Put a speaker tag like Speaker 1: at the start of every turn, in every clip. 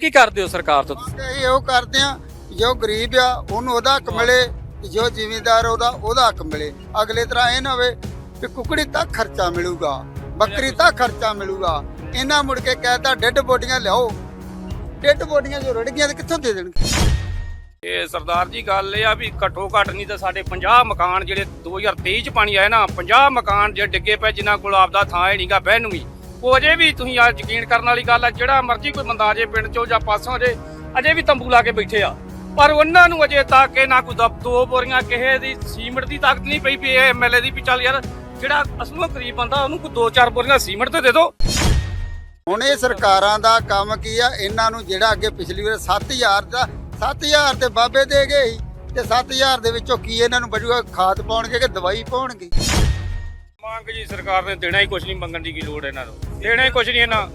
Speaker 1: ਕੀ ਕਰਦੇ ਹੋ ਸਰਕਾਰ ਤੋਂ? ਤੁਸੀਂ?
Speaker 2: ਅਸੀਂ ਇਹੋ ਕਰਦੇ ਆ ਜੋ ਗਰੀਬ ਆ ਉਹਨੂੰ ਉਹਦਾ ਹੱਕ ਮਿਲੇ ਤੇ ਜੋ ਜ਼ਿਮੀਂਦਾਰ ਉਹਦਾ ਉਹਦਾ ਹੱਕ ਮਿਲੇ। ਅਗਲੇ ਤਰ੍ਹਾਂ ਇਹ ਨਾ ਹੋਵੇ ਕਿ ਕੁਕੜੀ ਤੱਕ ਖਰਚਾ ਮਿਲੂਗਾ ਬੱਕਰੀ ਤੱਕ ਖਰਚਾ ਮਿਲੂਗਾ। ਇਹਨਾਂ ਮੁੜ ਕੇ ਕਹਿਤਾ ਡੈੱਡ ਬੋਡੀਆਂ ਲਿਆਓ। ਡੈੱਡ ਬੋਡੀਆਂ ਜੋ ਰੁੜ ਗਈਆਂ ਤੇ ਕਿੱਥੋਂ ਦੇ ਦੇਣਗੇ?
Speaker 3: ਇਹ ਸਰਦਾਰ ਜੀ ਗੱਲ ਇਹ ਆ ਵੀ ਘੱਟੋ ਘੱਟ ਨਹੀਂ ਤਾਂ ਸਾਡੇ 50 ਮਕਾਨ ਜਿਹੜੇ 2023 ਚ ਪਾਣੀ ਆਇਆ ਨਾ 50 ਮਕਾਨ ਜੇ ਡਿੱਗੇ ਪਏ ਜਿਨ੍ਹਾਂ ਕੋਲ ਆਪਦਾ ਥਾਂ ਹੀ ਨਹੀਂਗਾ ਬਹਿਣ ਨੂੰ ਵੀ। ਉਹ ਅਜੇ ਵੀ ਤੁਸੀਂ ਆ ਯਕੀਨ ਕਰਨ ਵਾਲੀ ਗੱਲ ਆ, ਜਿਹੜਾ ਮਰਜ਼ੀ ਕੋਈ ਬੰਦਾ ਅਜੇ ਪਿੰਡ ਚੋਂ ਜਾਂ ਪਾਸੋਂ ਅਜੇ ਅਜੇ ਵੀ ਤੰਬੂ ਲਾ ਕੇ ਬੈਠੇ ਆ। ਪਰ ਉਹਨਾਂ ਨੂੰ ਅਜੇ ਤੱਕ ਇਹ ਨਾ ਕੋਈ ਦੋ ਬੋਰੀਆਂ, ਕਿਸੇ ਦੀ ਸੀਮਿੰਟ ਦੀ ਤਾਕਤ ਨਹੀਂ ਪਈ ਵੀ ਇਹ ਐਮਐਲਏ ਦੀ ਵੀ ਚੱਲ ਯਾਰ, ਜਿਹੜਾ ਅਸਲੋਂ ਗਰੀਬ ਬੰਦਾ, ਉਹਨੂੰ ਕੋਈ ਦੋ ਚਾਰ ਬੋਰੀਆਂ ਸੀਮਿੰਟ ਤੇ ਦੇ ਦਿਓ
Speaker 2: ਹੁਣ ਇਹ ਸਰਕਾਰਾਂ ਦਾ ਕੰਮ ਕੀ ਆ? ਇਹਨਾਂ ਨੂੰ ਜਿਹੜਾ ਅੱਗੇ ਪਿਛਲੀ ਵਾਰ 7000 ਦਾ 7000 ਤੇ ਬਾਬੇ ਦੇ ਗਏ ਸੀ, ਤੇ 7000 ਦੇ ਵਿੱਚੋਂ ਕੀ ਇਹਨਾਂ ਨੂੰ ਬਚੂਗਾ? ਖਾਦ ਪਾਉਣਗੇ ਕਿ ਦਵਾਈ ਪਾਉਣਗੇ?
Speaker 3: ਮੰਗ ਜੀ ਸਰਕਾਰ ਨੇ ਦੇਣਾ ਹੀ ਕੁਝ ਨਹੀਂ ਮੰਗਣ ਦੀ ਕੀ ਲੋੜ ਇਹਨਾਂ ਨੂੰ? ਦੇਣਾ ਹੀ ਕੁਝ ਨਹੀਂ ਇਹਨਾਂ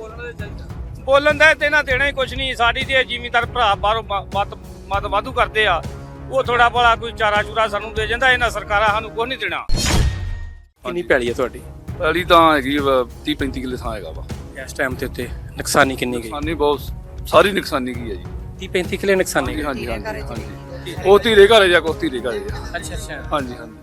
Speaker 3: ਬੋਲਣ ਦਾ ਤੇ ਨਾ ਦੇਣਾ ਹੀ ਕੁਝ ਨਹੀਂ। ਸਾਡੀ ਤੇ ਜ਼ਿਮੀਂਦਾਰ ਭਰਾ ਬਾਹਰੋਂ ਮਤ ਮਤ ਵਾਧੂ ਕਰਦੇ ਆ। ਉਹ ਥੋੜਾ ਬੜਾ ਕੋਈ ਚਾਰਾ ਚੂਰਾ ਸਾਨੂੰ ਦੇ ਜਾਂਦਾ ਇਹਨਾਂ ਸਰਕਾਰਾਂ ਸਾਨੂੰ ਕੁਝ ਨਹੀਂ ਦੇਣਾ।
Speaker 1: ਕਿੰਨੀ ਪੈਲੀ ਹੈ ਤੁਹਾਡੀ?
Speaker 4: ਪਹਿਲੀ ਤਾਂ ਹੈਗੀ 30 35 ਕਿੱਲੇ ਥਾਂ ਹੈਗਾ ਵਾ।
Speaker 1: ਇਸ ਟਾਈਮ ਤੇ ਉੱਤੇ ਨੁਕਸਾਨੀ ਕਿੰਨੀ ਗਈ?
Speaker 4: ਨੁਕਸਾਨੀ ਬਹੁਤ ਸਾਰੀ ਨੁਕਸਾਨੀ ਕੀ ਹੈ ਜੀ।
Speaker 1: 30 35 ਕਿਲੇ ਨੁਕਸਾਨੀ ਗਈ?
Speaker 4: ਹਾਂਜੀ ਹਾਂਜੀ ਹਾਂਜੀ। ਉਹ ਧੀਰੇ ਘਰੇ ਜਾ ਕੋ ਧੀਰੇ ਘਰੇ ਜਾ
Speaker 1: ਅੱਛਾ ਅੱਛਾ।
Speaker 4: ਹਾਂਜੀ ਹਾਂਜੀ।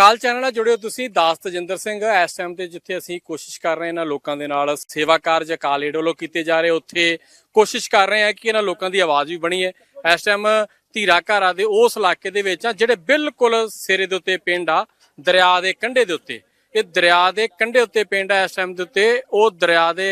Speaker 1: ਕਾਲ ਚੈਨਲ ਨਾਲ ਜੁੜਿਓ ਤੁਸੀਂ, ਦਾਸ ਤਜਿੰਦਰ ਸਿੰਘ। ਇਸ ਟਾਈਮ ਤੇ ਜਿੱਥੇ ਅਸੀਂ ਕੋਸ਼ਿਸ਼ ਕਰ ਰਹੇ ਇਹਨਾਂ ਲੋਕਾਂ ਦੇ ਨਾਲ ਸੇਵਾ ਕਾਰਜ ਅਕਾਲ ਏਡ ਵੱਲੋਂ ਕੀਤੇ ਜਾ ਰਹੇ, ਉੱਥੇ ਕੋਸ਼ਿਸ਼ ਕਰ ਰਹੇ ਹਾਂ ਕਿ ਇਹਨਾਂ ਲੋਕਾਂ ਦੀ ਆਵਾਜ਼ ਵੀ ਬਣੀ ਹੈ। ਇਸ ਟਾਈਮ ਧੀਰਾ ਘਾਰਾ ਦੇ ਉਸ ਇਲਾਕੇ ਦੇ ਵਿੱਚ ਆ, ਜਿਹੜੇ ਬਿਲਕੁਲ ਸਿਰੇ ਦੇ ਉੱਤੇ ਪਿੰਡ ਆ, ਦਰਿਆ ਦੇ ਕੰਢੇ ਦੇ ਉੱਤੇ। ਇਹ ਦਰਿਆ ਦੇ ਕੰਢੇ ਉੱਤੇ ਪਿੰਡ ਆ, ਇਸ ਟਾਈਮ ਦੇ ਉੱਤੇ ਉਹ ਦਰਿਆ ਦੇ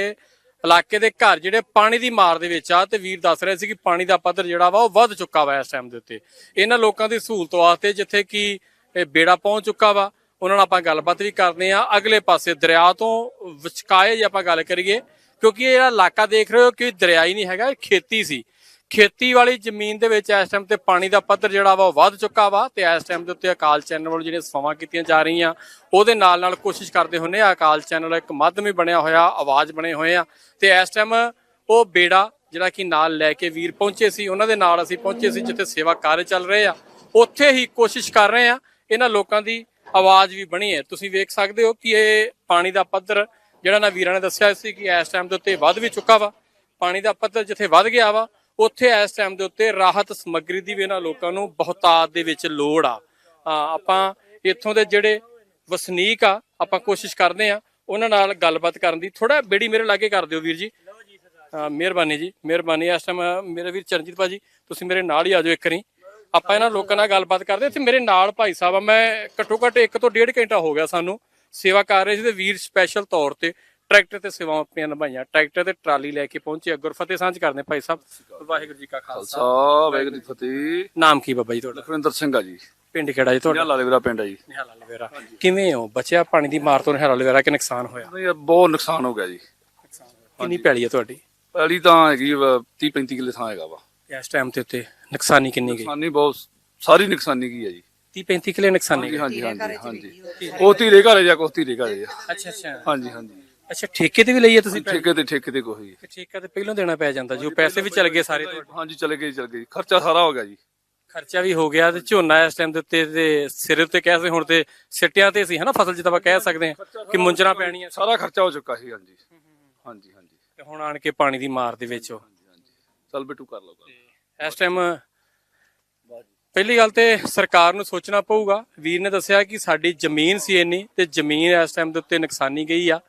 Speaker 1: ਇਲਾਕੇ ਦੇ ਘਰ, ਜਿਹੜੇ ਪਾਣੀ ਦੀ ਮਾਰ ਦੇ ਵਿੱਚ ਆ, ਤੇ ਵੀਰ ਦੱਸ ਰਹੇ ਸੀ ਕਿ ਪਾਣੀ ਦਾ ਪੱਧਰ ਜਿਹੜਾ ਵਾ ਉਹ ਵੱਧ ਚੁੱਕਾ ਵਾ ਇਸ ਟਾਈਮ ਦੇ ਉੱਤੇ। ਇਹਨਾਂ ਲੋਕਾਂ ਦੀ ਸਹੂਲਤ ਵਾਸਤੇ ਜਿੱਥੇ ਕਿ ਇਹ ਬੇੜਾ ਪਹੁੰਚ ਚੁੱਕਾ ਵਾ। ਉਹਨਾਂ ਨਾਲ ਆਪਾਂ ਗੱਲਬਾਤ ਵੀ ਕਰਦੇ ਆ। ਅਗਲੇ ਪਾਸੇ ਦਰਿਆ ਤੋਂ ਵਿਚਕਾਏ ਜੇ ਆਪਾਂ ਗੱਲ ਕਰੀਏ, ਕਿਉਂਕਿ ਇਹ ਜਿਹੜਾ ਇਲਾਕਾ ਦੇਖ ਰਹੇ ਹੋ ਕਿ ਦਰਿਆ ਹੀ ਨਹੀਂ ਹੈਗਾ, ਇਹ ਖੇਤੀ ਸੀ। ਖੇਤੀ ਵਾਲੀ ਜ਼ਮੀਨ ਦੇ ਵਿੱਚ ਇਸ ਟਾਈਮ ਤੇ ਪਾਣੀ ਦਾ ਪੱਧਰ ਜਿਹੜਾ ਵਾ ਉਹ ਵੱਧ ਚੁੱਕਾ ਵਾ ਤੇ ਇਸ ਟਾਈਮ ਦੇ ਉੱਤੇ ਅਕਾਲ ਚੈਨਲ ਵੱਲੋਂ ਜਿਹੜੀਆਂ ਸਫਾਵਾਂ ਕੀਤੀਆਂ ਜਾ ਰਹੀਆਂ, ਉਹਦੇ ਨਾਲ ਨਾਲ ਕੋਸ਼ਿਸ਼ ਕਰਦੇ ਹੁੰਨੇ ਆ, ਅਕਾਲ ਚੈਨਲ ਇੱਕ ਮਾਧਿਅਮ ਹੀ ਬਣਿਆ ਹੋਇਆ, ਆਵਾਜ਼ ਬਣੇ ਹੋਏ ਆ। ਤੇ ਇਸ ਟਾਈਮ ਉਹ ਬੇੜਾ ਜਿਹੜਾ ਕਿ ਨਾਲ ਲੈ ਕੇ ਵੀਰ ਪਹੁੰਚੇ ਸੀ, ਉਹਨਾਂ ਦੇ ਨਾਲ ਅਸੀਂ ਪਹੁੰਚੇ ਸੀ ਜਿੱਥੇ ਸੇਵਾ ਕਾਰਜ ਚੱਲ ਰਹੇ ਆ। ਉੱਥੇ ਹੀ ਕੋਸ਼ਿਸ਼ ਕਰ ਰਹੇ ਆ ਇਹਨਾਂ ਲੋਕਾਂ ਦੀ ਆਵਾਜ਼ ਵੀ ਬਣੀ ਹੈ। ਤੁਸੀਂ ਵੇਖ ਸਕਦੇ ਹੋ ਕਿ ਇਹ ਪਾਣੀ ਦਾ ਪੱਧਰ, ਜਿਹੜਾ ਨਾ ਵੀਰਾਂ ਨੇ ਦੱਸਿਆ ਸੀ ਕਿ ਇਸ ਟਾਈਮ ਦੇ ਉੱਤੇ ਵੱਧ ਵੀ ਚੁੱਕਾ ਵਾ। ਪਾਣੀ ਦਾ ਪੱਧਰ ਜਿੱਥੇ ਵੱਧ ਗਿਆ ਵਾ, ਉੱਥੇ ਇਸ ਟਾਈਮ ਦੇ ਉੱਤੇ ਰਾਹਤ ਸਮੱਗਰੀ ਦੀ ਵੀ ਇਹਨਾਂ ਲੋਕਾਂ ਨੂੰ ਬਹੁਤਾਤ ਦੇ ਵਿੱਚ ਲੋੜ ਆ। ਆਪਾਂ ਇੱਥੋਂ ਦੇ ਜਿਹੜੇ ਵਸਨੀਕ ਆ, ਆਪਾਂ ਕੋਸ਼ਿਸ਼ ਕਰਦੇ ਆ ਉਹਨਾਂ ਨਾਲ ਗੱਲਬਾਤ ਕਰਨ ਦੀ। ਥੋੜਾ ਬੇੜੀ ਮੇਰੇ ਲਾਗੇ ਕਰ ਦਿਓ ਵੀਰ ਜੀ। ਮਿਹਰਬਾਨੀ ਜੀ, ਮਿਹਰਬਾਨੀ। ਇਸ ਟਾਈਮ ਮੇਰੇ ਵੀਰ ਚਰਨਜੀਤ ਭਾਜੀ ਤੁਸੀਂ ਮੇਰੇ ਨਾਲ ਹੀ ਆ ਜਾਓ ਇੱਕ ਵਾਰੀ। ਆਪਾਂ ਇਹਨਾਂ ਲੋਕਾਂ ਨਾਲ ਗੱਲਬਾਤ ਕਰਦੇ ਇੱਥੇ ਮੇਰੇ ਨਾਲ ਭਾਈ ਸਾਹਿਬ ਆ। ਮੈਂ ਘੱਟੋ ਘੱਟ 1 ਤੋਂ 1.5 ਘੰਟਾ ਹੋ ਗਿਆ ਸਾਨੂੰ ਸੇਵਾ ਕਰ ਰਹੇ ਸੀ ਤੇ ਵੀਰ ਸਪੈਸ਼ਲ ਤੌਰ ਤੇ ਟਰੈਕਟਰ ਤੇ ਸੇਵਾਵਾਂ ਆਪਣੀਆਂ ਨਿਭਾਈਆਂ। ਟਰੈਕਟਰ ਤੇ ਟਰਾਲੀ ਲੈ ਕੇ ਪਹੁੰਚੇ। ਗੁਰਫਤਿਹ ਸਾਂਝ ਕਰਦੇ ਭਾਈ ਸਾਹਿਬ। ਵਾਹਿਗੁਰੂ ਜੀ ਕਾ ਖਾਲਸਾ।
Speaker 4: ਵਾਹਿਗੁਰੂ ਜੀ ਫਤਿਹ।
Speaker 1: ਨਾਮ ਕੀ ਬਾਬਾ ਜੀ ਤੁਹਾਡਾ?
Speaker 4: ਲਖਵਿੰਦਰ ਸਿੰਘ ਆ ਜੀ।
Speaker 1: ਪਿੰਡ ਕਿਹੜਾ ਜੀ ਤੁਹਾਡਾ?
Speaker 4: ਨਿਹਾਲਾ ਦੇ ਵੀਰਾ ਪਿੰਡ ਆ ਜੀ।
Speaker 1: ਨਿਹਾਲਾ ਲਵੇਰਾ ਕਿਵੇਂ ਹੋ? ਬਚਿਆ ਪਾਣੀ ਦੀ ਮਾਰ ਤੋਂ ਨਿਹਾਲਾ ਲਵੇਰਾ ਕਿ ਨੁਕਸਾਨ ਹੋਇਆ?
Speaker 4: ਨਹੀਂ, ਬਹੁਤ ਨੁਕਸਾਨ ਹੋ ਗਿਆ ਜੀ।
Speaker 1: ਕਿੰਨੀ ਪੈਲੀ ਹੈ ਤੁਹਾਡੀ?
Speaker 4: ਪਹਿਲੀ ਤਾਂ ਹੈਗੀ 30 35 ਕਿੱਲੇ ਥਾਂ ਹੈਗਾ ਵਾ।
Speaker 1: ਇਸ ਟਾਈਮ ਤੇ ਉੱਤੇ ਨੁਕਸਾਨੀ ਕਿੰਨੀ ਗਈ?
Speaker 4: ਨੁਕਸਾਨੀ ਬਹੁਤ ਸਾਰੀ ਨੁਕਸਾਨੀ ਕੀ ਹੈ ਜੀ।
Speaker 1: 30 35 ਕਿਲੇ ਨੁਕਸਾਨੀ ਗਈ?
Speaker 4: ਹਾਂਜੀ ਹਾਂਜੀ ਹਾਂਜੀ। ਉਹ ਧੀਰੇ ਘਰੇ ਜਾ ਕੋ ਧੀਰੇ ਘਰੇ ਜਾ
Speaker 1: ਅੱਛਾ ਅੱਛਾ।
Speaker 4: ਹਾਂਜੀ ਹਾਂਜੀ।
Speaker 1: ਅੱਛਾ ਠੇਕੇ ਤੇ ਵੀ ਲਈ ਹੈ ਤੁਸੀਂ?
Speaker 4: ਠੇਕੇ ਤੇ ਠੇਕੇ ਤੇ ਕੋਈ।
Speaker 1: ਠੇਕਾ ਤੇ ਪਹਿਲਾਂ ਦੇਣਾ ਪੈ ਜਾਂਦਾ ਜੋ ਪੈਸੇ ਵੀ ਚਲ ਗਏ ਸਾਰੇ ਤੁਹਾਡੇ?
Speaker 4: ਹਾਂਜੀ ਚਲੇ ਗਏ ਚਲੇ ਗਏ ਖਰਚਾ ਸਾਰਾ ਹੋ ਗਿਆ ਜੀ।
Speaker 1: ਖਰਚਾ ਵੀ ਹੋ ਗਿਆ ਤੇ ਝੋਨਾ ਇਸ ਟਾਈਮ ਦੇ ਉੱਤੇ ਤੇ ਸਿਰ ਉੱਤੇ ਕਹਿ ਸਕਦੇ ਹੁਣ ਤੇ ਸਿੱਟਿਆਂ ਤੇ ਸੀ ਹਨਾ ਫਸਲ ਜਿੱਦਾਂ ਆਪਾਂ ਕਹਿ ਸਕਦੇ ਹਾਂ ਕਿ ਮੁੰਜਰਾ ਪੈਣੀਆਂ।
Speaker 4: ਸਾਰਾ ਖਰਚਾ ਹੋ ਚੁੱਕਾ ਸੀ ਹਾਂਜੀ। ਹਾਂਜੀ ਹਾਂਜੀ।
Speaker 1: ਤੇ ਹੁਣ ਆਣ ਕੇ ਪਾਣੀ ਦੀ ਮਾਰ ਦੇ ਵਿੱਚ ਉਹ।
Speaker 4: ਚੱਲ ਬੇਟੂ ਕਰ ਲਓ ਗੱਲ।
Speaker 1: ਇਸ ਟਾਈਮ ਪਹਿਲੀ ਗੱਲ ਤੇ ਸਰਕਾਰ ਨੂੰ ਸੋਚਣਾ ਪਊਗਾ। ਵੀਰ ਨੇ ਦੱਸਿਆ ਕਿ ਸਾਡੀ ਜ਼ਮੀਨ ਸੀ ਇੰਨੀ ਤੇ ਜ਼ਮੀਨ ਇਸ ਟਾਈਮ ਦੇ ਉੱਤੇ ਨੁਕਸਾਨੀ ਗਈ ਆ।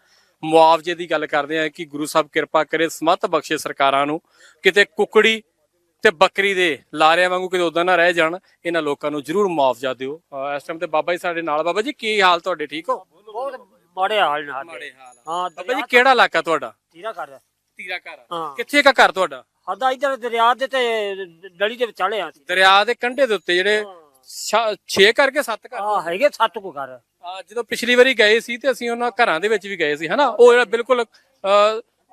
Speaker 1: ਮੁਆਵਜ਼ੇ ਦੀ ਗੱਲ ਕਰਦੇ ਆ ਕਿ ਗੁਰੂ ਸਾਹਿਬ ਕਿਰਪਾ ਕਰੇ ਸਮੱਤ ਬਖਸ਼ੇ ਸਰਕਾਰਾਂ ਨੂੰ। ਕਿਤੇ ਕੁਕੜੀ ਤੇ ਬੱਕਰੀ ਦੇ ਲਾਰਿਆਂ ਵਾਂਗੂ ਕਿਤੇ ਉਦਾਂ ਨਾ ਰਹਿ ਜਾਣ ਇਹਨਾਂ ਲੋਕਾਂ ਨੂੰ ਜ਼ਰੂਰ ਮੁਆਵਜ਼ਾ ਦਿਓ। ਇਸ ਟਾਈਮ ਤੇ ਬਾਬਾ ਜੀ ਸਾਡੇ ਨਾਲ ਬਾਬਾ ਜੀ ਕੀ ਹਾਲ ਤੁਹਾਡੇ ਠੀਕ ਹੋ?
Speaker 5: ਬਹੁਤ ਮਾੜੇ ਹਾਲ ਨੇ ਸਾਡੇ। ਹਾਂ
Speaker 1: ਬਾਬਾ ਜੀ ਕਿਹੜਾ ਇਲਾਕਾ ਤੁਹਾਡਾ?
Speaker 5: ਤੀਰਾ ਕਰ
Speaker 1: ਤੀਰਾ ਘਰ ਕਿੱਥੇ ਕਾ ਘਰ ਤੁਹਾਡਾ?
Speaker 5: ਸਾਡਾ ਇਧਰ ਦਰਿਆ ਦੇ ਤੇ ਡਲੀ ਦੇ ਵਿਚਾਲੇ ਆ
Speaker 1: ਦਰਿਆ ਦੇ ਕੰਢੇ ਦੇ ਉੱਤੇ ਜਿਹੜੇ 6 ਕਰਕੇ 7 ਘਰ
Speaker 5: ਆ ਹੈਗੇ ਸੱਤ ਕੋ ਘਰ।
Speaker 1: ਆ ਜਦੋਂ ਪਿਛਲੀ ਵਾਰੀ ਗਏ ਸੀ ਤੇ ਅਸੀਂ ਉਹਨਾਂ ਘਰਾਂ ਦੇ ਵਿੱਚ ਵੀ ਗਏ ਸੀ ਹਨਾ? ਉਹ ਜਿਹੜਾ ਬਿਲਕੁਲ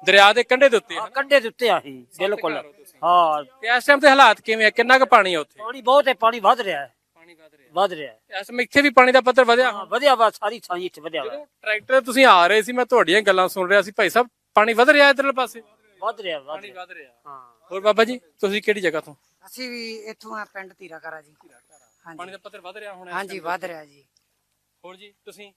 Speaker 1: ਦਰਿਆ ਦੇ ਕੰਢੇ ਦੇ ਉੱਤੇ।
Speaker 5: ਕੰਡੇ ਦੇ ਉੱਤੇ ਆਹੀ ਬਿਲਕੁਲ।
Speaker 1: ਹੋ। ਤੇ ਇਸ ਟਾਈਮ ਤੇ ਹਾਲਾਤ ਕਿਵੇਂ ਆ? ਕਿੰਨਾ ਕੁ ਪਾਣੀ ਆ ਉੱਥੇ?
Speaker 5: ਪਾਣੀ ਬਹੁਤ ਹੈ ਪਾਣੀ ਵੱਧ ਰਿਹਾ ਹੈ।
Speaker 1: ਪਾਣੀ ਵਧ ਰਿਹਾ।
Speaker 5: ਵੱਧ ਰਿਹਾ ਹੈ।
Speaker 1: ਇਸ ਟਾਈਮ ਇੱਥੇ ਵੀ ਪਾਣੀ ਦਾ ਪੱਧਰ ਵਧਿਆ?
Speaker 5: ਹਾਂ ਵਧਿਆ ਵਾ ਸਾਰੀ ਥਾਂ ਇੱਥੇ ਵਧਿਆ ਵਾ।
Speaker 1: ਜਦੋਂ ਟਰੈਕਟਰ ਤੁਸੀਂ ਆ ਰਹੇ ਸੀ ਮੈਂ ਤੁਹਾਡੀਆਂ ਗੱਲਾਂ ਸੁਣ ਰਿਹਾ ਸੀ ਭਾਈ ਸਾਹਿਬ ਪਾਣੀ ਵਧ ਰਿਹਾ ਇਧਰਲੇ ਪਾਸੇ?
Speaker 5: ਵੱਧ ਰਿਹਾ ਵੱਧ ਰਿਹਾ।
Speaker 1: ਵਧ ਰਿਹਾ।
Speaker 5: ਹਾਂ।
Speaker 1: ਹੋਰ ਬਾਬਾ ਜੀ ਤੁਸੀਂ ਕਿਹੜੀ ਜਗ੍ਹਾ ਤੋਂ?
Speaker 6: ਅਸੀਂ ਵੀ ਇੱਥੋਂ ਆ ਪਿੰਡ ਧੀਰਾ ਕਰਾ ਜੀ
Speaker 1: ਪਾਣੀ
Speaker 6: ਹਾਂਜੀ
Speaker 1: ਦਾ ਪੱਧਰ ਵਧ ਰਿਹਾ ਹੁਣ ਇਸ
Speaker 6: ਹਾਂਜੀ
Speaker 1: time
Speaker 6: ਵੱਧ ਰਿਹਾ ਜੀ।
Speaker 1: ਹੋਰ ਜੀ ਤੁਸੀਂ?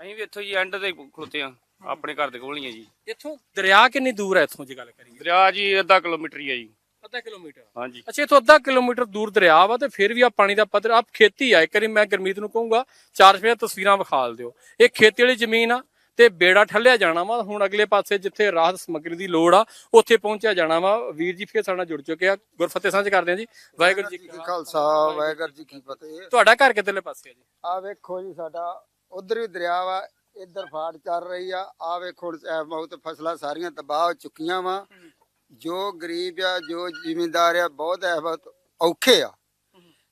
Speaker 3: ਅਸੀਂ ਵੀ ਇੱਥੋਂ ਜੀ ਐਂਡ ਤੇ ਖਲੋਤੇ ਆ ਆਪਣੇ ਘਰ ਦੇ ਕੋਲ ਹੀ ਹੈ ਜੀ।
Speaker 1: ਇੱਥੋਂ? ਦਰਿਆ ਕਿੰਨੀ ਦੂਰ ਹੈ ਇੱਥੋਂ ਜੇ ਗੱਲ ਕਰੀਏ?
Speaker 3: ਦਰਿਆ ਜੀ ਅੱਧਾ ਕਿਲੋਮੀਟਰ ਹੀ ਹੈ ਜੀ।
Speaker 1: ਅੱਧਾ ਕਿਲੋਮੀਟਰ?
Speaker 3: ਹਾਂਜੀ।
Speaker 1: ਅੱਛਾ ਇੱਥੋਂ ਅੱਧਾ ਕਿਲੋਮੀਟਰ ਦੂਰ ਦਰਿਆ ਵਾ ਤੇ ਫਿਰ ਵੀ ਆ ਪਾਣੀ ਦਾ ਪੱਧਰ ਆ ਖੇਤੀ ਆ। ਇੱਕ ਵਾਰੀ ਮੈਂ ਗੁਰਮੀਤ ਨੂੰ ਕਹੂੰਗਾ ਚਾਰ ਛੇ ਤਸਵੀਰਾਂ ਵਿਖਾਲ ਦਿਓ। ਇਹ ਖੇਤੀ ਵਾਲੀ ਜ਼ਮੀਨ ਆ ਤੇ ਬੇੜਾ ਠੱਲਿਆ ਜਾਣਾ ਵਾ। ਹੁਣ ਅਗਲੇ ਪਾਸੇ ਜਿੱਥੇ ਰਾਹਤ ਸਮੱਗਰੀ ਦੀ ਲੋੜ ਆ ਉੱਥੇ ਪਹੁੰਚਿਆ ਜਾਣਾ ਵਾ। ਵੀਰ ਜੀ ਫਿਰ ਸਾਡੇ ਜੁੜ ਚੁੱਕੇ ਆ। ਗੁਰਫਤਿਹ ਸਾਂਝ ਕਰਦੇ ਆ ਜੀ। ਵਾਹਿਗੁਰੂ ਜੀ ਕਾ
Speaker 2: ਖਾਲਸਾ ਵਾਹਿਗੁਰੂ ਜੀ ਕੀ ਫਤਿਹ।
Speaker 1: ਤੁਹਾਡਾ ਘਰ ਕਿੱਧਰਲੇ ਪਾਸੇ ਆ ਜੀ?
Speaker 2: ਆ ਵੇਖੋ ਜੀ ਸਾਡਾ ਉਧਰ ਵੀ ਦਰਿਆ ਵਾ ਇੱਧਰ ਫਾੜ ਚੱਲ ਰਹੀ ਆ। ਆ ਵੇਖੋ ਬਹੁਤ ਫਸਲਾਂ ਸਾਰੀਆਂ ਤਬਾਹ ਹੋ ਚੁੱਕੀਆਂ ਵਾ। ਜੋ ਗਰੀਬ ਆ ਜੋ ਜ਼ਿਮੀਂਦਾਰ ਆ ਬਹੁਤ ਐ ਬਹੁਤ ਔਖੇ ਆ।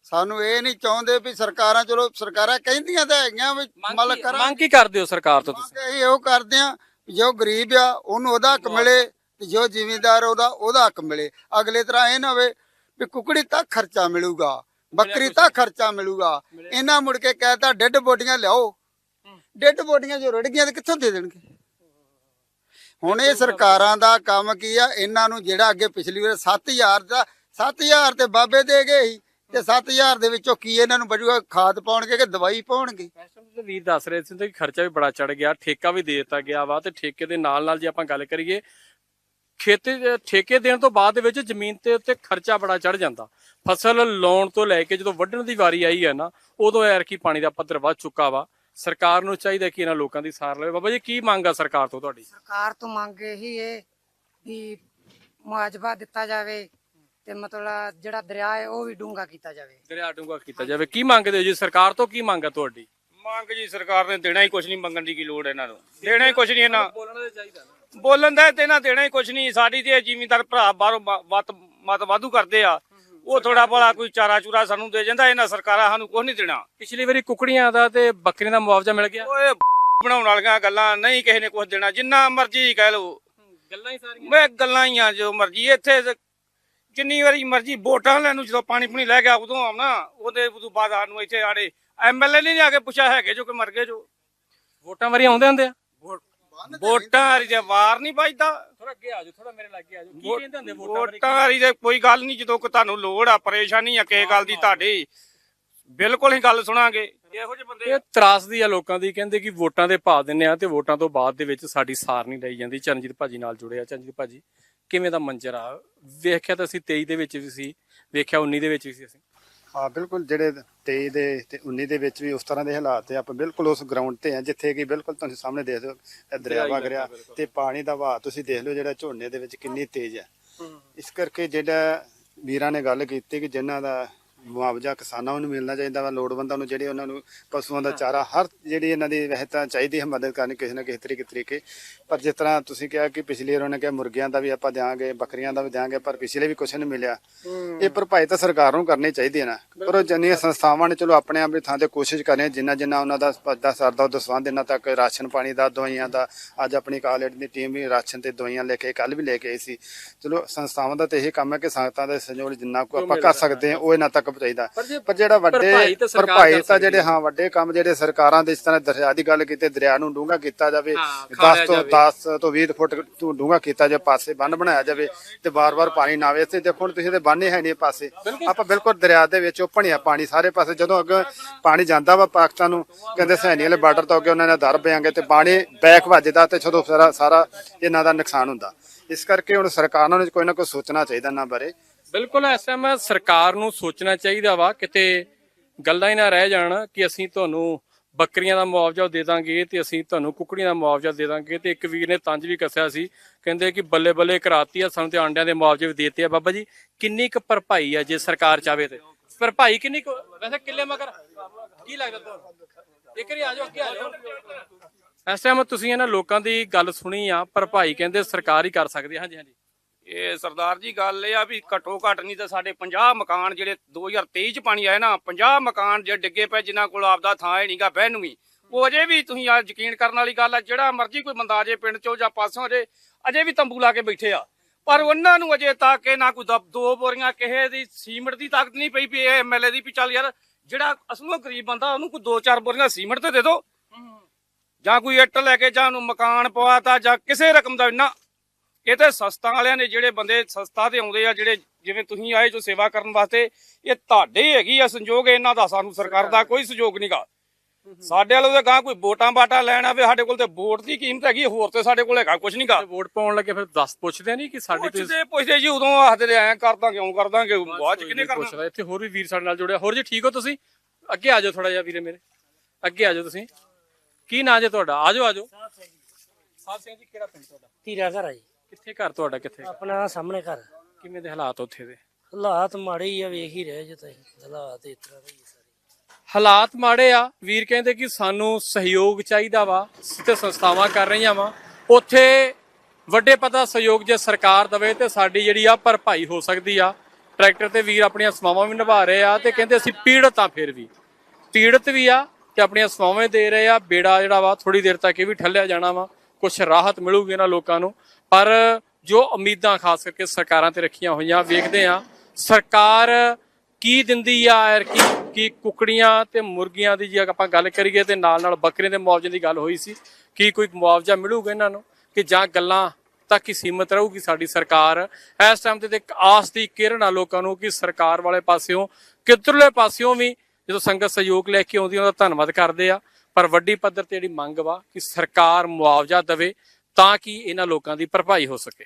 Speaker 2: ਸਾਨੂੰ ਇਹ ਨਹੀਂ ਚਾਹੁੰਦੇ ਵੀ ਸਰਕਾਰਾਂ ਚਲੋ ਸਰਕਾਰਾਂ ਕਹਿੰਦੀਆਂ ਤਾਂ ਹੈਗੀਆਂ ਵੀ ਮਲ ਕਰਾਂ।
Speaker 1: ਮੰਗ ਕੀ ਕਰਦੇ ਹੋ ਸਰਕਾਰ ਤੋਂ ਤੁਸੀਂ?
Speaker 2: ਅਸੀਂ ਇਹੋ ਕਰਦੇ ਆ ਜੋ ਗਰੀਬ ਆ ਉਹਨੂੰ ਉਹਦਾ ਹੱਕ ਮਿਲੇ ਤੇ ਜੋ ਜ਼ਿਮੀਂਦਾਰ ਉਹਦਾ ਉਹਦਾ ਹੱਕ ਮਿਲੇ। ਅਗਲੇ ਤਰ੍ਹਾਂ ਇਹ ਨਾ ਹੋਵੇ ਵੀ ਕੁਕੜੀ ਤੱਕ ਖਰਚਾ ਮਿਲੂਗਾ ਬੱਕਰੀ ਤੱਕ ਖਰਚਾ ਮਿਲੂਗਾ। ਇਹਨਾਂ ਮੁੜ ਕੇ ਕਹਿਤਾ ਡੈੱਡ ਬੋਡੀਆਂ ਲਿਆਓ। ਡੈੱਡ ਬੋਡੀਆਂ ਜੋ ਰੁੜ ਗਈਆਂ ਤੇ ਕਿੱਥੋਂ ਦੇ ਦੇਣਗੇ? ਹੁਣ ਇਹ ਸਰਕਾਰਾਂ ਦਾ ਕੰਮ ਕੀ ਆ? ਇਹਨਾਂ ਨੂੰ ਜਿਹੜਾ ਅੱਗੇ ਪਿਛਲੀ ਵਾਰ 7000 ਦਾ 7000 ਤੇ ਬਾਬੇ ਦੇ ਗਏ ਸੀ। ਤੇ 7000 ਦੇ ਵਿੱਚੋਂ ਕੀ ਇਹਨਾਂ ਨੂੰ ਬਚੂਗਾ? ਖਾਦ ਪਾਉਣਗੇ ਕਿ ਦਵਾਈ ਪਾਉਣਗੇ?
Speaker 1: ਵੀਰ ਦੱਸ ਰਹੇ ਸੀ ਕਿ ਖਰਚਾ ਵੀ ਬੜਾ ਚੜ ਗਿਆ ਠੇਕਾ ਵੀ ਦੇ ਦਿੱਤਾ ਗਿਆ ਵਾ ਤੇ ਠੇਕੇ ਦੇ ਨਾਲ ਨਾਲ ਜੇ ਆਪਾਂ ਗੱਲ ਕਰੀਏ ਖੇਤੀ ਠੇਕੇ ਦੇਣ ਤੋਂ ਬਾਅਦ ਦੇ ਵਿੱਚ ਜ਼ਮੀਨ ਤੇ ਉੱਤੇ ਖਰਚਾ ਬੜਾ ਚੜ ਜਾਂਦਾ। ਫਸਲ ਲਾਉਣ ਤੋਂ ਲੈ ਕੇ ਜਦੋਂ ਵੱਢਣ ਦੀ ਵਾਰੀ ਆਈ ਹੈ ਨਾ ਉਦੋਂ ਯਾਰ ਕੀ ਪਾਣੀ ਦਾ ਪੱਧਰ ਵੱਧ ਚੁੱਕਾ ਵਾ। ਸਰਕਾਰ ਨੂੰ ਚਾਹੀਦਾ ਕਿ ਇਹਨਾਂ ਲੋਕਾਂ ਦੀ ਸਾਰ ਲਵੇ। ਬਾਬਾ ਜੀ ਕੀ ਮੰਗ ਆ ਸਰਕਾਰ ਤੋਂ ਤੁਹਾਡੀ?
Speaker 6: ਸਰਕਾਰ ਤੋਂ ਮੰਗ ਇਹੀ ਹੈ ਵੀ ਮੁਆਵਜ਼ਾ ਦਿੱਤਾ ਜਾਵੇ ਤੇ ਮਤਲਬ ਜਿਹੜਾ ਦਰਿਆ ਹੈ ਉਹ ਵੀ ਡੂੰਘਾ ਕੀਤਾ ਜਾਵੇ।
Speaker 1: ਦਰਿਆ ਡੂੰਘਾ ਕੀਤਾ ਜਾਵੇ। ਕੀ ਮੰਗਦੇ ਹੋ ਜੀ? ਸਰਕਾਰ ਤੋਂ ਕੀ ਮੰਗ ਤੁਹਾਡੀ?
Speaker 3: ਮੰਗ ਜੀ ਸਰਕਾਰ ਨੇ ਦੇਣਾ ਹੀ ਕੁਝ ਨਹੀਂ ਮੰਗਣ ਦੀ ਕੀ ਲੋੜ ਇਹਨਾਂ ਨੂੰ? ਦੇਣਾ ਹੀ ਕੁਝ ਨਹੀਂ ਇਹਨਾਂ
Speaker 1: ਬੋਲਣਾ ਤੇ ਚਾਹੀਦਾ ਨਾ।
Speaker 3: ਬੋਲਣ ਦਾ ਤੇ ਇਹਨਾਂ ਦੇਣਾ ਹੀ ਕੁਝ ਨਹੀਂ। ਸਾਡੀ ਤੇ ਜ਼ਿਮੀਂਦਾਰ ਭਰਾ ਬਾਹਰੋਂ ਮਤ ਮਤ ਵਾਧੂ ਕਰਦੇ ਆ। ਉਹ ਥੋੜਾ ਬੜਾ ਕੋਈ ਚਾਰਾ ਚੂਰਾ ਸਾਨੂੰ ਦੇ ਜਾਂਦਾ ਇਹਨਾਂ ਸਰਕਾਰਾਂ ਸਾਨੂੰ ਕੁਝ ਨਹੀਂ ਦੇਣਾ।
Speaker 1: ਪਿਛਲੀ ਵਾਰੀ ਕੁਕੜੀਆਂ ਦਾ ਤੇ ਬੱਕਰੀਆਂ ਦਾ ਮੁਆਵਜ਼ਾ ਮਿਲ ਗਿਆ।
Speaker 3: ਓਏ ਬਣਾਉਣ ਵਾਲੀਆਂ ਗੱਲਾਂ ਨਹੀਂ ਕਿਸੇ ਨੇ ਕੁਝ ਦੇਣਾ। ਜਿੰਨਾ ਮਰਜ਼ੀ ਕਹਿ ਲਓ।
Speaker 1: ਗੱਲਾਂ ਹੀ ਸਾਰੀਆਂ।
Speaker 3: ਮੈਂ ਗੱਲਾਂ ਹੀ ਆ ਜੋ ਮਰਜ਼ੀ। ਇੱਥੇ ਜਿੰਨੀ ਵਾਰੀ ਮਰਜ਼ੀ ਵੋਟਾਂ ਲੈਣ ਨੂੰ ਜਦੋਂ ਪਾਣੀ ਪੁਣੀ ਲੈ ਗਿਆ ਉਦੋਂ ਆਉਣਾ ਉਹਦੇ ਉਦੋਂ ਬਾਅਦ ਸਾਨੂੰ ਇੱਥੇ ਆੜੇ ਐਮਐਲਏ ਨਹੀਂ ਆ ਕੇ ਪੁੱਛਿਆ ਹੈਗੇ ਜੋ ਕਿ ਮਰ ਗਏ ਜੋ।
Speaker 1: ਵੋਟਾਂ ਵਾਰੀ ਆਉਂਦੇ ਹੁੰਦੇ ਆ?
Speaker 3: ਵੋਟਾਂ ਵਾਲੀ ਦੇ ਵਾਰ ਨਹੀਂ ਵੱਜਦਾ।
Speaker 1: ਥੋੜਾ ਅੱਗੇ ਆ ਜਾਓ ਥੋੜਾ ਮੇਰੇ ਲਾਗੇ ਆ ਜਾਓ। ਕੀ ਕਹਿੰਦੇ ਹੁੰਦੇ ਵੋਟਾਂ ਵਾਰੀ?
Speaker 3: ਵੋਟਾਂ ਵਾਲੀ ਦੇ ਕੋਈ ਗੱਲ ਨਹੀਂ ਜਦੋਂ ਕੋ ਤੁਹਾਨੂੰ ਲੋੜ ਆ ਪਰੇਸ਼ਾਨੀ ਆ ਕਿਸੇ ਗੱਲ ਦੀ ਤੁਹਾਡੀ ਬਿਲਕੁਲ ਹੀ ਗੱਲ ਸੁਣਾਂਗੇ। ਇਹੋ ਜਿਹੇ ਬੰਦੇ
Speaker 1: ਇਹ ਤਰਾਸਦੀ ਆ ਲੋਕਾਂ ਦੀ ਕਹਿੰਦੇ ਕਿ ਵੋਟਾਂ ਦੇ ਪਾ ਦਿੰਨੇ ਆ ਤੇ ਵੋਟਾਂ ਤੋਂ ਬਾਅਦ ਦੇ ਵਿੱਚ ਸਾਡੀ ਸਾਰ ਨਹੀਂ ਲਈ ਜਾਂਦੀ। ਚਰਨਜੀਤ ਭਾਜੀ ਨਾਲ ਜੁੜੇ ਆ। ਚਰਨਜੀਤ ਭਾਜੀ ਕਿਵੇਂ ਦਾ ਮੰਜ਼ਰ ਆ? ਵੇਖਿਆ ਤਾਂ ਅਸੀਂ 23 ਦੇ ਵਿੱਚ ਵੀ ਸੀ ਵੇਖਿਆ 19 ਦੇ ਵਿੱਚ ਵੀ ਸੀ ਅਸੀਂ।
Speaker 7: ਹਾਂ ਬਿਲਕੁਲ ਜਿਹੜੇ 23 ਦੇ ਤੇ 19 ਦੇ ਵਿੱਚ ਵੀ ਉਸ ਤਰ੍ਹਾਂ ਦੇ ਹਾਲਾਤ ਤੇ ਆਪਾਂ ਬਿਲਕੁਲ ਉਸ ਗਰਾਊਂਡ ਤੇ ਆ ਜਿੱਥੇ ਕਿ ਬਿਲਕੁਲ ਤੁਸੀਂ ਸਾਹਮਣੇ ਦੇਖ ਦਿਓ ਇਹ ਦਰਿਆ ਵਗ ਰਿਹਾ ਤੇ ਪਾਣੀ ਦਾ ਵਹਾਅ ਤੁਸੀਂ ਦੇਖ ਲਓ ਜਿਹੜਾ ਝੋਨੇ ਦੇ ਵਿੱਚ ਕਿੰਨੀ ਤੇਜ਼ ਹੈ। ਇਸ ਕਰਕੇ ਜਿਹੜਾ ਵੀਰਾਂ ਨੇ ਗੱਲ ਕੀਤੀ ਕਿ ਜਿਨ੍ਹਾਂ ਦਾ ਮੁਆਵਜ਼ਾ ਕਿਸਾਨਾਂ ਨੂੰ ਮਿਲਣਾ ਚਾਹੀਦਾ ਵਾ ਲੋੜਵੰਦਾਂ ਨੂੰ ਜਿਹੜੇ ਉਹਨਾਂ ਨੂੰ ਪਸ਼ੂਆਂ ਦਾ ਚਾਰਾ ਹਰ ਜਿਹੜੀ ਇਹਨਾਂ ਦੀ ਵਹਿ ਤਾਂ ਚਾਹੀਦੀ ਹੈ ਮਦਦ ਕਰਨੀ ਕਿਸੇ ਨਾ ਕਿਸੇ ਤਰੀਕੇ ਤਰੀਕੇ। ਪਰ ਜਿਸ ਤਰ੍ਹਾਂ ਤੁਸੀਂ ਕਿਹਾ ਕਿ ਪਿਛਲੀ ਵਾਰ ਉਹਨੇ ਕਿਹਾ ਮੁਰਗੀਆਂ ਦਾ ਵੀ ਆਪਾਂ ਦਿਆਂਗੇ ਬੱਕਰੀਆਂ ਦਾ ਵੀ ਦਿਆਂਗੇ ਪਰ ਪਿਛਲੇ ਵੀ ਕੁਛ ਨਹੀਂ ਮਿਲਿਆ। ਇਹ ਭਰਪਾਈ ਤਾਂ ਸਰਕਾਰ ਨੂੰ ਕਰਨੀ ਚਾਹੀਦੀ ਹੈ ਨਾ। ਪਰ ਉਹ ਜੰਨੀਆਂ ਸੰਸਥਾਵਾਂ ਨੇ ਚਲੋ ਆਪਣੇ ਆਪਣੀ ਥਾਂ ਤੇ ਕੋਸ਼ਿਸ਼ ਕਰ ਰਹੀਆਂ ਜਿੰਨਾ ਜਿੰਨਾ ਉਹਨਾਂ ਦਾ ਪੱਦਾ ਸਰਦਾ ਉਹ ਦਸਵੰਦ ਇਹਨਾਂ ਤੱਕ ਰਾਸ਼ਨ ਪਾਣੀ ਦਾ ਦਵਾਈਆਂ ਦਾ ਅੱਜ ਆਪਣੀ ਕਾਲਜ ਦੀ ਟੀਮ ਵੀ ਰਾਸ਼ਨ ਤੇ ਦਵਾਈਆਂ ਲੈ ਕੇ ਕੱਲ ਵੀ ਲੈ ਕੇ ਆਈ ਸੀ। ਚਲੋ ਸੰਸਥਾਵਾਂ ਦਾ ਤੇ ਇਹ ਕੰਮ ਹੈ ਕਿ ਸੰਗਤਾਂ ਦੇ ਸਹਿਯੋਗ ਜਿੰਨਾ ਕੋ ਆਪਾਂ ਕਰ ਸਕਦੇ ਹਾਂ। ਉਹ ਇਹਨਾਂ ਤੱਕ ਪਹੁੰਚਾਈਦਾ ਪਰ ਜਿਹੜਾ ਵੱਡੇ
Speaker 1: ਭਰਪਾਈ ਤਾਂ
Speaker 7: ਜਿਹੜੇ ਹਾਂ। ਵੱਡੇ ਕੰਮ ਜਿਹੜੇ ਸਰਕਾਰਾਂ ਦੇ ਇਸ ਤਰ੍ਹਾਂ ਦਰਿਆ ਦੀ ਗੱਲ ਕੀਤੀ ਦਰਿਆ ਨੂੰ ਡੂੰਘਾ ਕੀਤਾ ਜਾਵੇ
Speaker 1: ਹਾਂ, ਖਾਲਿਆ
Speaker 7: 10 ਤੋਂ
Speaker 1: ਜਾਵੇ।
Speaker 7: 10 ਤੋਂ 20 ਫੁੱਟ ਤੋਂ ਡੂੰਘਾ ਕੀਤਾ ਜਾਵੇ ਪਾਸੇ ਬੰਨ ਬਣਾਇਆ ਜਾਵੇ ਤੇ ਬਾਰ-ਬਾਰ ਪਾਣੀ ਨਾ ਆਵੇ। ਇੱਥੇ ਦੇਖੋ ਤੁਸੀਂ ਤੇ ਬੰਨੇ ਹੈ ਨਹੀਂ ਪਾਸੇ। ਆਪਾਂ ਬਿਲਕੁਲ ਦਰਿਆ ਦੇ ਵਿੱਚ ਉਪਣਿਆ ਪਾਣੀ ਸਾਰੇ ਪਾਸੇ। ਜਦੋਂ ਅੱਗੇ ਪਾਣੀ ਜਾਂਦਾ ਵਾ ਪਾਕਿਸਤਾਨ ਨੂੰ ਕਹਿੰਦੇ ਸੈਣੀ ਵਾਲੇ ਬਾਰਡਰ ਤੋਂ ਅੱਗੇ ਉਹਨਾਂ ਨੇ ਦਰ ਪਿਆਂਗੇ ਤੇ ਪਾਣੀ ਬੈਕ ਵੱਜਦਾ ਤੇ ਜਦੋਂ ਸਾਰਾ ਸਾਰਾ ਇਹਨਾਂ ਦਾ ਨੁਕਸਾਨ ਹੁੰਦਾ। ਇਸ ਕਰਕੇ ਹੁਣ ਸਰਕਾਰਾਂ ਨੂੰ ਕੋਈ ਨਾ ਕੋਈ ਸੋਚਣਾ ਚਾਹੀਦਾ ਇਹਨਾਂ ਬਾਰੇ।
Speaker 1: ਬਿਲਕੁਲ, ਇਸ ਟਾਈਮ ਸਰਕਾਰ ਨੂੰ ਸੋਚਣਾ ਚਾਹੀਦਾ ਵਾ, ਕਿਤੇ ਗੱਲਾਂ ਹੀ ਨਾ ਰਹਿ ਜਾਣ ਕਿ ਅਸੀਂ ਤੁਹਾਨੂੰ ਬੱਕਰੀਆਂ ਦਾ ਮੁਆਵਜ਼ਾ ਦੇ ਦਾਂਗੇ ਤੇ ਅਸੀਂ ਤੁਹਾਨੂੰ ਕੁਕੜੀਆਂ ਦਾ ਮੁਆਵਜ਼ਾ ਦੇ ਦਾਂਗੇ ਤੇ ਇੱਕ ਵੀਰ ਨੇ ਤੰਜ ਵੀ ਕੱਸਿਆ ਸੀ, ਕਹਿੰਦੇ ਕਿ ਬੱਲੇ ਬੱਲੇ ਕਰਾਤੀ ਆ, ਸਾਨੂੰ ਤੇ ਆਂਡਿਆਂ ਦੇ ਮੁਆਵਜ਼ੇ ਵੀ ਦੇਤੇ ਆ। ਬਾਬਾ ਜੀ, ਕਿੰਨੀ ਕੁ ਭਰਪਾਈ ਆ ਜੇ ਸਰਕਾਰ ਚਾਵੇ ਤੇ? ਭਰਪਾਈ ਕਿੰਨੀ ਕੁ? ਵੈਸੇ ਕਿੱਲੇ ਮਗਰ, ਕੀ ਲੱਗਦਾ ਤੁਹਾਨੂੰ? ਇੱਕ ਵਾਰੀ ਆ ਜਾਓ, ਅੱਗੇ ਆ ਜਾਓ। ਇਸ ਟਾਈਮ ਤੁਸੀਂ ਇਹਨਾਂ ਲੋਕਾਂ ਦੀ ਗੱਲ ਸੁਣੀ ਆ, ਭਰਪਾਈ ਕਹਿੰਦੇ ਸਰਕਾਰ ਹੀ ਕਰ ਸਕਦੀ ਹਾਂਜੀ ਹਾਂਜੀ।
Speaker 3: ਇਹ ਸਰਦਾਰ ਜੀ ਗੱਲ ਇਹ ਆ ਵੀ ਘੱਟੋ ਘੱਟ ਨਹੀਂ ਤਾਂ ਸਾਡੇ 50 ਮਕਾਨ ਜਿਹੜੇ 2023 ਚ ਪਾਣੀ ਆਇਆ ਨਾ 50 ਮਕਾਨ ਜੇ ਡਿੱਗੇ ਪਏ ਜਿਨ੍ਹਾਂ ਕੋਲ ਆਪਦਾ ਥਾਂ ਹੈ ਨਹੀਂਗਾ ਬਹਿਣ ਨੂੰ ਵੀ। ਉਹ ਅਜੇ ਵੀ ਤੁਸੀਂ ਆ ਯਕੀਨ ਕਰਨ ਵਾਲੀ ਗੱਲ ਆ ਜਿਹੜਾ ਮਰਜ਼ੀ ਕੋਈ ਬੰਦਾ ਅਜੇ ਪਿੰਡ ਚੋਂ ਜਾਂ ਪਾਸੋਂ ਅਜੇ ਅਜੇ ਵੀ ਤੰਬੂ ਲਾ ਕੇ ਬੈਠੇ ਆ। ਪਰ ਉਹਨਾਂ ਨੂੰ ਅਜੇ ਤੱਕ ਇਹ ਨਾ ਕੋਈ ਦ- ਦੋ ਬੋਰੀਆਂ ਕਿਸੇ ਦੀ ਸੀਮਟ ਦੀ ਤਾਕਤ ਨਹੀਂ ਪਈ ਵੀ ਇਹ ਐਮਐਲਏ ਦੀ ਵੀ ਚੱਲ ਯਾਰ ਜਿਹੜਾ ਅਸਲੋਂ ਗਰੀਬ ਬੰਦਾ ਉਹਨੂੰ ਕੋਈ ਦੋ ਚਾਰ ਬੋਰੀਆਂ ਸੀਮਟ ਤੇ ਦੇ ਦਿਓ ਜਾਂ ਕੋਈ ਇੱਟ ਲੈ ਕੇ ਜਾਂ ਉਹਨੂੰ ਮਕਾਨ ਪਵਾਤਾ ਜਾਂ ਕਿਸੇ ਰਕਮ ਦਾ ਨਾ ਇਹ ਤੇ ਸਸਤਾ ਵਾਲਿਆਂ ਨੇ ਜਿਹੜੇ ਬੰਦੇ ਸਸਤਾ ਤੇ ਆਉਂਦੇ ਆ ਜਿਹੜੇ ਜਿਵੇਂ ਤੁਸੀਂ ਆਏ ਜੋ ਸੇਵਾ ਕਰਨ ਵਾਸਤੇ ਇਹ ਤੁਹਾਡੇ ਹੈਗੀ ਆ ਸੰਯੋਗ ਇਹਨਾਂ ਦਾ ਸਾਨੂੰ ਸਰਕਾਰ ਦਾ ਕੋਈ ਸੰਯੋਗ ਨਹੀਂਗਾ ਸਾਡੇ ਵੱਲੋਂ ਤਾਂ ਗਾਂ ਕੋਈ ਵੋਟਾਂ ਬਾਟਾ ਲੈਣ ਆਵੇ ਸਾਡੇ ਕੋਲ ਤੇ ਵੋਟ ਦੀ ਕੀਮਤ ਹੈਗੀ ਹੋਰ ਤੇ ਸਾਡੇ ਕੋਲ ਹੈਗਾ ਕੁਝ ਨਹੀਂਗਾ
Speaker 1: ਵੋਟ ਪਾਉਣ ਲੱਗੇ ਫਿਰ ਦੱਸ ਪੁੱਛਦੇ ਨਹੀਂ ਕਿ ਸਾਡੇ ਤੇ
Speaker 3: ਪੁੱਛਦੇ ਪੁੱਛਦੇ ਜੀ ਉਦੋਂ ਆਖਦੇ ਐ ਕਰਦਾ ਕਿਉਂ ਕਰਦਾਂਗੇ ਬਾਅਦ ਚ ਕਿਹਨੇ ਕਰਨਾ?
Speaker 1: ਪੁੱਛਦਾ ਇੱਥੇ ਹੋਰ ਵੀ ਵੀਰ ਸਾਡੇ ਨਾਲ ਜੁੜਿਆ। ਹੋਰ ਜੀ ਠੀਕ ਹੋ ਤੁਸੀਂ? ਅੱਗੇ ਆ ਜਾਓ ਥੋੜਾ ਜਿਹਾ ਵੀਰੇ ਮੇਰੇ। ਅੱਗੇ ਆ ਜਾਓ ਤੁਸੀਂ। ਕੀ ਨਾਂ ਜੇ ਤੁਹਾਡਾ? ਆ ਜਾਓ ਆ ਜਾਓ। ਸਾਹਿਬ ਸਿੰਘ ਜੀ ਕਿਹੜਾ ਪਿੰਡ ਤੁਹਾਡਾ?
Speaker 5: ਧੀਰਾ ਘਰ ਆ ਜੀ।
Speaker 1: ਕਿੱਥੇ ਘਰ ਤੁਹਾਡਾ ਕਿੱਥੇ?
Speaker 5: ਆਪਣਾ ਸਾਹਮਣੇ ਘਰ।
Speaker 1: ਕਿਵੇਂ ਦੇ ਹਾਲਾਤ ਉੱਥੇ ਦੇ?
Speaker 5: ਹਾਲਾਤ ਮਾੜੇ ਹੀ ਆ ਵੇਖ ਹੀ ਰਹੇ ਜੇ ਤੁਸੀਂ। ਹਾਲਾਤ ਇਸ ਤਰ੍ਹਾਂ ਦੇ ਹੀ ਆ ਸਾਰੇ।
Speaker 1: ਹਾਲਾਤ ਮਾੜੇ ਆ। ਵੀਰ ਕਹਿੰਦੇ ਕਿ ਸਾਨੂੰ ਸਹਿਯੋਗ ਚਾਹੀਦਾ ਵਾ। ਤੇ ਸੰਸਥਾਵਾਂ ਕਰ ਰਹੀਆਂ ਵਾ। ਉੱਥੇ ਵੱਡੇ ਪਤਾ ਸਹਿਯੋਗ ਜੇ ਸਰਕਾਰ ਦਵੇ ਤੇ ਸਾਡੀ ਜਿਹੜੀ ਆ ਭਰਪਾਈ ਹੋ ਸਕਦੀ ਆ। ਟਰੈਕਟਰ ਤੇ ਵੀਰ ਆਪਣੀਆਂ ਸੇਵਾਵਾਂ ਵੀ ਨਿਭਾ ਰਹੇ ਆ ਤੇ ਕਹਿੰਦੇ ਅਸੀਂ ਪੀੜਤ ਆ ਫਿਰ ਵੀ। ਪੀੜਤ ਵੀ ਆ ਤੇ ਆਪਣੀਆਂ ਸੇਵਾਵਾਂ ਦੇ ਰਹੇ ਆ। ਬੇੜਾ ਜਿਹੜਾ ਵਾ ਥੋੜੀ ਦੇਰ ਤੱਕ ਇਹ ਵੀ ਠੱਲਿਆ ਜਾਣਾ ਵਾ। ਕੁਝ ਰਾਹਤ ਮਿਲੂਗੀ ਇਹਨਾਂ ਲੋਕਾਂ ਨੂੰ। ਪਰ ਜੋ ਉਮੀਦਾਂ ਖਾਸ ਕਰਕੇ ਸਰਕਾਰਾਂ ਤੇ ਰੱਖੀਆਂ ਹੋਈਆਂ, ਵੇਖਦੇ ਆ ਸਰਕਾਰ ਕੀ ਦਿੰਦੀ ਆ ਯਾਰ ਕੀ ਕੀ ਕੁਕੜੀਆਂ ਤੇ ਮੁਰਗੀਆਂ ਦੀ ਜੇ ਆਪਾਂ ਗੱਲ ਕਰੀਏ ਤੇ ਨਾਲ ਨਾਲ ਬੱਕਰੀਆਂ ਦੇ ਮੁਆਵਜ਼ੇ ਦੀ ਗੱਲ ਹੋਈ ਸੀ, ਕੀ ਕੋਈ ਮੁਆਵਜ਼ਾ ਮਿਲੂਗਾ ਇਹਨਾਂ ਨੂੰ ਕਿ ਜਾਂ ਗੱਲਾਂ ਤੱਕ ਹੀ ਸੀਮਤ ਰਹੂਗੀ ਸਾਡੀ ਸਰਕਾਰ? ਇਸ ਟਾਈਮ ਤੇ ਇੱਕ ਆਸ ਦੀ ਕਿਰਨ ਆ ਲੋਕਾਂ ਨੂੰ ਕਿ ਸਰਕਾਰ ਵਾਲੇ ਪਾਸਿਓਂ, ਕਿੱਧਰਲੇ ਪਾਸਿਓਂ ਵੀ ਜਦੋਂ ਸੰਗਤ ਸਹਿਯੋਗ ਲੈ ਕੇ ਆਉਂਦੀ ਉਹਦਾ ਧੰਨਵਾਦ ਕਰਦੇ ਆ। ਪਰ ਵੱਡੀ ਪੱਧਰ ਤੇ ਜਿਹੜੀ ਮੰਗ ਵਾ ਕਿ ਸਰਕਾਰ ਮੁਆਵਜ਼ਾ ਦੇਵੇ ਤਾਂ ਕਿ ਇਹਨਾਂ ਲੋਕਾਂ ਦੀ ਭਰਪਾਈ ਹੋ ਸਕੇ।